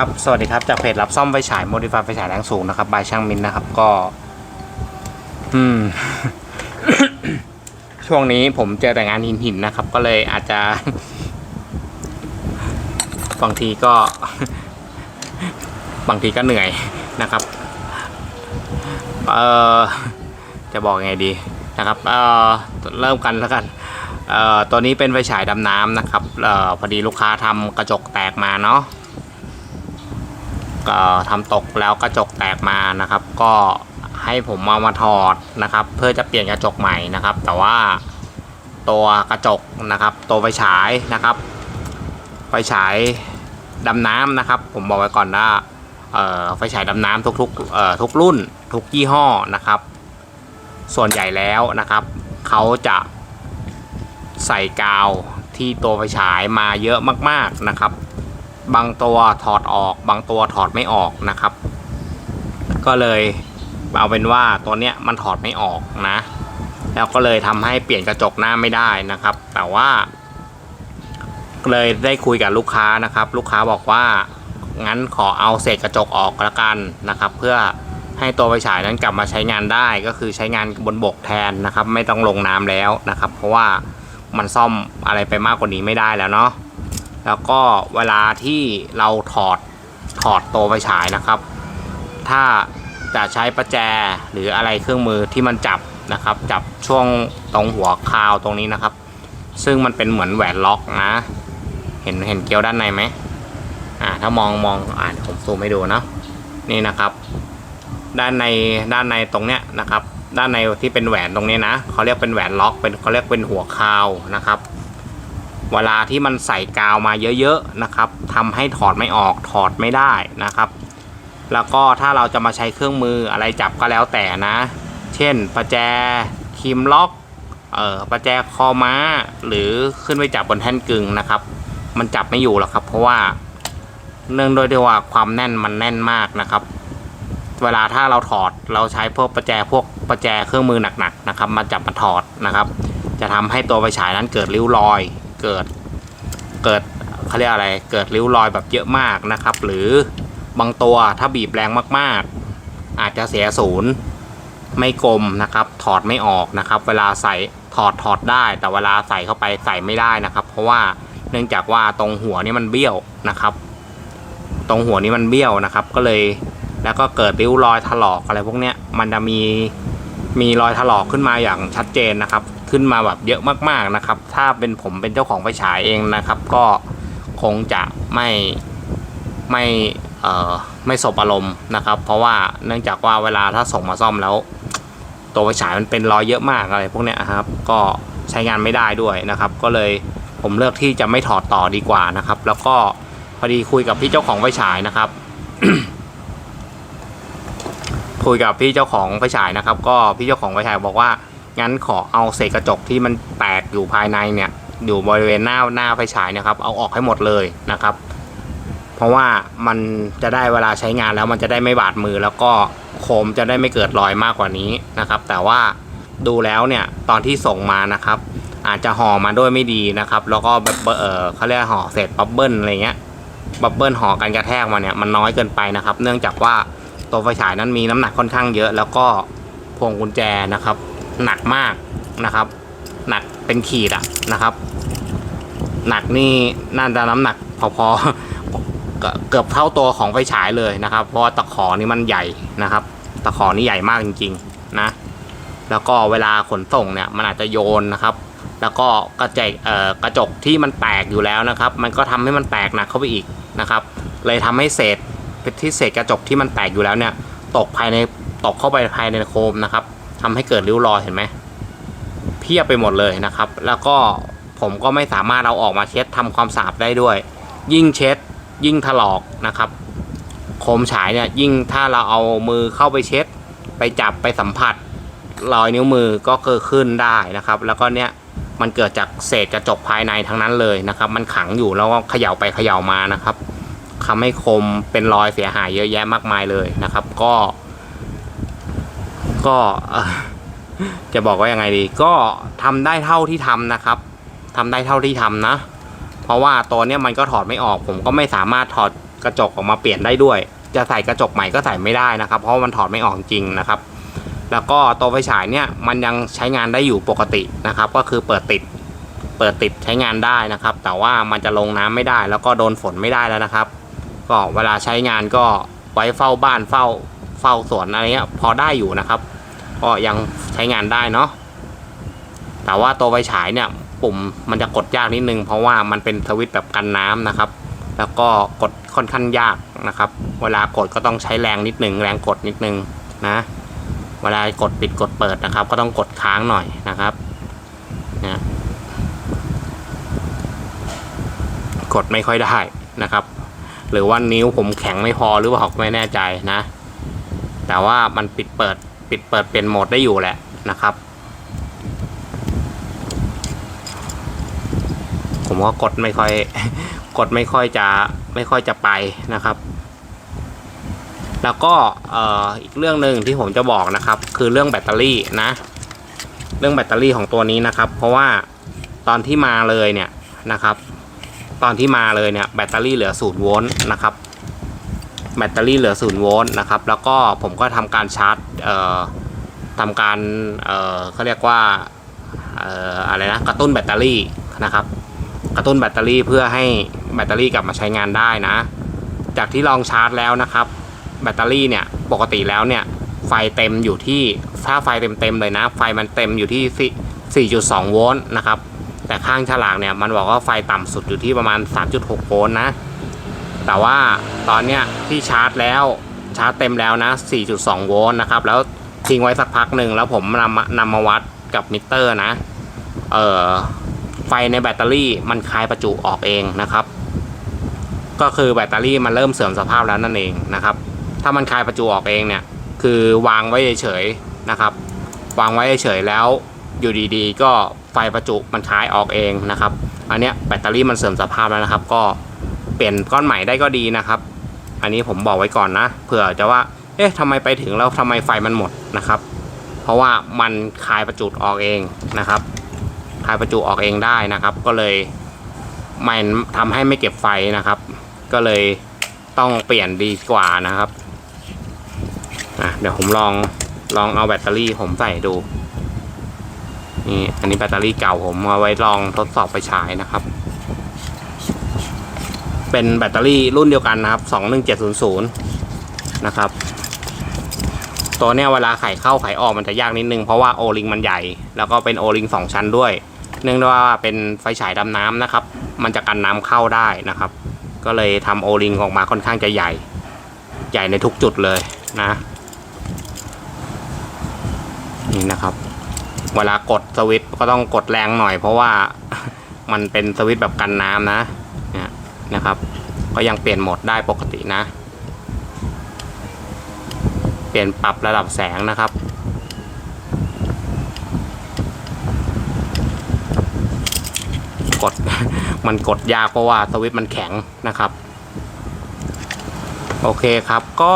ครับ สวัสดีครับ จากเพจรับซ่อมไฟฉาย Modify ไฟฉายแรงสูงนะครับ บายช่างมินนะครับ ก็ อืม ช่วงนี้ผมเจอแต่งานหินหินนะครับ ก็เลยอาจจะบางทีก็ บางทีก็เหนื่อยนะครับ เออจะบอกยังไงดีนะครับ เออเริ่มกันแล้วกันเออตัวนี้เป็นไฟฉายดำน้ำนะครับเออพอดีลูกค้าทำกระจกแตกมาเนาะ ทำตกแล้วกระจกแตกมานะครับ ก็ให้ผมเอามาถอดนะครับ เพื่อจะเปลี่ยนกระจกใหม่นะครับ แต่ว่าตัวกระจกนะครับ ตัวไฟฉายนะครับไฟฉายดำน้ำนะครับ ผมบอกไว้ก่อนว่าเอ่อไฟฉายดำน้ำทุกๆทุกรุ่น ทุกยี่ห้อนะครับ ส่วนใหญ่แล้วนะครับเขาจะใส่กาวที่ตัวไฟฉายมาเยอะมากๆนะครับ บางตัวถอดออก บางตัวถอดไม่ออกนะครับ ก็เลยเอาเป็นว่าตัวเนี้ยมันถอดไม่ออกนะ แล้วก็เลยทำให้เปลี่ยนกระจกหน้าไม่ได้นะครับ แต่ว่า เลยได้คุยกับลูกค้านะครับ ลูกค้าบอกว่างั้นขอเอาเศษกระจกออกละกันนะครับ เพื่อให้ตัวไฟฉายนั้นกลับมาใช้งานได้ก็คือใช้งานบนบกแทนนะครับ ไม่ต้องลงน้ำแล้วนะครับ เพราะว่ามันซ่อมอะไรไปมากกว่านี้ไม่ได้แล้วเนาะ แล้วก็เวลาที่เราถอดถอดตัวไฟฉายนะครับ ถ้าจะใช้ประแจหรืออะไรเครื่องมือที่มันจับนะครับ จับช่วงตรงหัวคาวตรงนี้นะครับ ซึ่งมันเป็นเหมือนแหวนล็อกนะ เห็นเห็นเกลียวด้านในไหมอ่าถ้ามองมองอ่าเดี๋ยวผมซูมให้ดูนะนี่นะครับ ด้านในด้านในตรงเนี้ยนะครับ ด้านในที่เป็นแหวนตรงนี้นะเขาเรียกเป็นแหวนล็อกเป็นเขาเรียกเป็นหัวคาวนะครับ เวลาที่มันใส่กาวมาเยอะๆนะครับทำให้ถอดไม่ออกถอดไม่ได้นะครับ แล้วก็ถ้าเราจะมาใช้เครื่องมืออะไรจับก็แล้วแต่นะ เช่นประแจคีมล็อกเอ่อประแจคอม้า หรือขึ้นไปจับบนแท่นกึ่งนะครับ มันจับไม่อยู่หรอกครับ เพราะว่าเนื่องด้วยที่ว่าความแน่นมันแน่นมากนะครับ เวลาถ้าเราถอดเราใช้พวกประแจพวกประแจเครื่องมือหนักๆนะครับ มาจับมาถอดนะครับ จะทำให้ตัวไฟฉายนั้นเกิดริ้วรอย เกิดเกิดเขาเรียกอะไรเกิดริ้วรอยแบบเยอะมากนะครับ หรือบางตัวถ้าบีบแรงมากๆ อาจจะเสียศูนย์ไม่กลมนะครับ ถอดไม่ออกนะครับ เวลาใส่ถอดถอดได้ แต่เวลาใส่เข้าไปใส่ไม่ได้นะครับ เพราะว่าเนื่องจากว่าตรงหัวนี่มันเบี้ยวนะครับ ตรงหัวนี้มันเบี้ยวนะครับ ก็เลยแล้วก็เกิดริ้วรอยถลอกอะไรพวกเนี้ยมันจะมีมีรอยถลอกขึ้นมาอย่างชัดเจนนะครับ ขึ้นมาแบบเยอะมากๆนะครับ ถ้าเป็นผมเป็นเจ้าของไฟฉายเองนะครับ ก็คงจะไม่ไม่เอ่อไม่สบอารมณ์นะครับ เพราะว่าเนื่องจากว่าเวลาถ้าส่งมาซ่อมแล้ว ตัวไฟฉายมันเป็นรอยเยอะมากอะไรพวกเนี้ยครับ ก็ใช้งานไม่ได้ด้วยนะครับ ก็เลยผมเลือกที่จะไม่ถอดต่อดีกว่านะครับ แล้วก็พอดีคุยกับพี่เจ้าของไฟฉายนะครับคุยกับพี่เจ้าของไฟฉายนะครับ ก็พี่เจ้าของไฟฉายบอกว่า งั้นขอเอาเศษกระจกที่มันแตกอยู่ภายในเนี่ยอยู่บริเวณหน้าหน้าไฟฉายนะครับ เอาออกให้หมดเลยนะครับ เพราะว่ามันจะได้เวลาใช้งานแล้วมันจะได้ไม่บาดมือ แล้วก็โคมจะได้ไม่เกิดรอยมากกว่านี้นะครับ แต่ว่าดูแล้วเนี่ยตอนที่ส่งมานะครับ อาจจะห่อมาด้วยไม่ดีนะครับ แล้วก็แบบเออเขาเรียกห่อเศษบับเบิ้ลอะไรเงี้ยบับเบิ้ลห่อกันกระแทกมาเนี่ยมันน้อยเกินไปนะครับ เนื่องจากว่าตัวไฟฉายนั้นมีน้ำหนักค่อนข้างเยอะ แล้วก็พวงกุญแจนะครับ หนักมากนะครับ หนักเป็นขีดอะนะครับ หนักนี่น่าจะน้ำหนักพอๆเกือบเกือบเท่าตัวของไฟฉายเลยนะครับ เพราะว่าตะขอนี่มันใหญ่นะครับ ตะขอนี่ใหญ่มากจริง ๆ นะ แล้วก็เวลาขนส่งเนี่ยมันอาจจะโยนนะครับ แล้วก็กระจกเอ่อกระจกที่มันแตกอยู่แล้วนะครับ มันก็ทำให้มันแตกหนักเข้าไปอีกนะครับ เลยทำให้เศษที่เศษกระจกที่มันแตกอยู่แล้วเนี่ย ตกภายในตกเข้าไปภายในโคมนะครับ ทำให้เกิดริ้วรอยเห็นไหมเพียบไปหมดเลยนะครับ แล้วก็ผมก็ไม่สามารถเอาออกมาเช็ดทำความสะอาดได้ด้วย ยิ่งเช็ด ยิ่งถลอกนะครับ โคมฉายเนี่ยยิ่งถ้าเราเอามือเข้าไปเช็ด ไปจับไปสัมผัสรอยนิ้วมือก็เกิดขึ้นได้นะครับ แล้วก็เนี่ยมันเกิดจากเศษกระจกภายในทั้งนั้นเลยนะครับ มันขังอยู่แล้วก็เขย่าไปเขย่ามานะครับทำให้คมเป็นรอยเสียหายเยอะแยะมากมายเลยนะครับ ก็ ก็จะบอกว่ายังไงดี ก็ทำได้เท่าที่ทำนะครับทำได้เท่าที่ทำนะ เพราะว่าตัวเนี้ยมันก็ถอดไม่ออก ผมก็ไม่สามารถถอดกระจกออกมาเปลี่ยนได้ด้วย จะใส่กระจกใหม่ก็ใส่ไม่ได้นะครับ เพราะว่ามันถอดไม่ออกจริงนะครับ แล้วก็ตัวไฟฉายเนี่ยมันยังใช้งานได้อยู่ปกตินะครับ ก็คือเปิดติด เปิดติดใช้งานได้นะครับ แต่ว่ามันจะลงน้ำไม่ได้ แล้วก็โดนฝนไม่ได้แล้วนะครับ ก็เวลาใช้งานก็ไว้เฝ้าบ้านเฝ้าเฝ้าสวนอะไรเงี้ยพอได้อยู่นะครับ ก็ยังใช้งานได้เนาะแต่ว่าตัวไฟฉายเนี่ยปุ่มมันจะกดยากนิดนึง เพราะว่ามันเป็นสวิตช์แบบกันน้ำนะครับ แล้วก็กดค่อนข้างยากนะครับ เวลากดก็ต้องใช้แรงนิดนึง แรงกดนิดนึงนะ เวลากดปิดกดเปิดนะครับ ก็ต้องกดค้างหน่อยนะครับนะกดไม่ค่อยได้นะครับ หรือว่านิ้วผมแข็งไม่พอหรือเปล่าไม่แน่ใจนะ แต่ว่ามันปิดเปิด ปิดเปิดเป็นโหมดได้อยู่แหละนะครับ ผมก็กดไม่ค่อยกดไม่ค่อยจะไม่ค่อยจะไปนะครับ แล้วก็เอ่ออีกเรื่องหนึ่งที่ผมจะบอกนะครับ คือเรื่องแบตเตอรี่นะ เรื่องแบตเตอรี่ของตัวนี้นะครับ เพราะว่าตอนที่มาเลยเนี่ยนะครับ ตอนที่มาเลยเนี่ยแบตเตอรี่เหลือศูนย์โวลต์นะครับ แบตเตอรี่เหลือศูนย์โวลต์นะครับ แล้วก็ผมก็ทำการชาร์จทำการเขาเรียกว่าอออะไรนะกระตุ้นแบตเตอรี่นะครับกระตุ้นแบตเตอรี่เพื่อให้แบตเตอรี่กลับมาใช้งานได้นะ จากที่ลองชาร์จแล้วนะครับ แบตเตอรี่เนี่ยปกติแล้วเนี่ยไฟเต็มอยู่ที่ถ้าไฟเต็มๆเลยนะ ไฟมันเต็มอยู่ที่ 4.2 โวลต์นะครับ แต่ข้างฉลากเนี่ยมันบอกว่าไฟต่ำสุดอยู่ที่ประมาณ 3.6 โวลต์นะ แต่ว่าตอนเนี้ยที่ชาร์จแล้วชาร์จเต็มแล้วนะ 4.2 โวลต์นะครับ แล้วทิ้งไว้สักพักหนึ่งแล้วผมนำมานำมาวัดกับมิเตอร์นะ เอ่อ ไฟในแบตเตอรี่มันคลายประจุออกเองนะครับ ก็คือแบตเตอรี่มันเริ่มเสื่อมสภาพแล้วนั่นเองนะครับ ถ้ามันคลายประจุออกเองเนี่ย คือวางไว้เฉยๆนะครับ วางไว้เฉยๆแล้วอยู่ดีๆ ก็ไฟประจุมันคลายออกเองนะครับ อันเนี้ยแบตเตอรี่มันเสื่อมสภาพแล้วนะครับ ก็ เปลี่ยนก้อนใหม่ได้ก็ดีนะครับ อันนี้ผมบอกไว้ก่อนนะเผื่อจะว่า เอ๊ะทำไมไปถึงแล้วทำไมไฟมันหมดนะครับ เพราะว่ามันคายประจุออกเองนะครับ คายประจุออกเองได้นะครับ ก็เลยมันทำให้ไม่เก็บไฟนะครับ ก็เลยต้องเปลี่ยนดีกว่านะครับอะเดี๋ยวผมลองลองเอาแบตเตอรี่ผมใส่ดูนี่อันนี้แบตเตอรี่เก่าผมเอาไว้ลองทดสอบไปฉายนะครับ เป็นแบตเตอรี่รุ่นเดียวกันนะครับ 21700 นะครับ ตัวเนี้ยเวลาไขเข้าไขออกมันจะยากนิดนึง เพราะว่าโอลิงมันใหญ่ แล้วก็เป็นโอลิงสองชั้นด้วย เนื่องด้วยว่าเป็นไฟฉายดำน้ำนะครับ มันจะกันน้ำเข้าได้นะครับ ก็เลยทำโอลิงออกมาค่อนข้างจะใหญ่ ใหญ่ในทุกจุดเลยนะ นี่นะครับเวลากดสวิตช์ก็ต้องกดแรงหน่อยเพราะว่ามันเป็นสวิตช์แบบกันน้ำนะ นะครับ ก็ยังเปลี่ยนโหมดได้ปกตินะ เปลี่ยนปรับระดับแสงนะครับ กดมันกดยากเพราะว่าสวิตช์มันแข็งนะครับ โอเคครับก็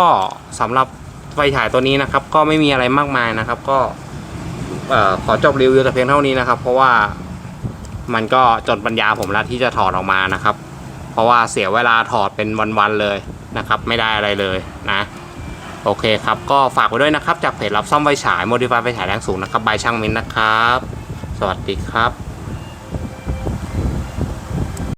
สำหรับไฟฉายตัวนี้นะครับ ก็ไม่มีอะไรมากมายนะครับ ก็ขอจบรีวิวแต่เพียงเท่านี้นะครับ เพราะว่ามันก็จนปัญญาผมแล้วที่จะถอดออกมานะครับ ราะว่าเสียเวลาถอดเป็นวันๆเลยนะครับ ไม่ได้อะไรเลยนะโอเคครับ ก็ฝากไว้ด้วยนะครับ จากเพจรับซ่อมไฟฉายโมดิฟายไฟฉายแรงสูงนะครับบายช่างมินนะครับ สวัสดีครับ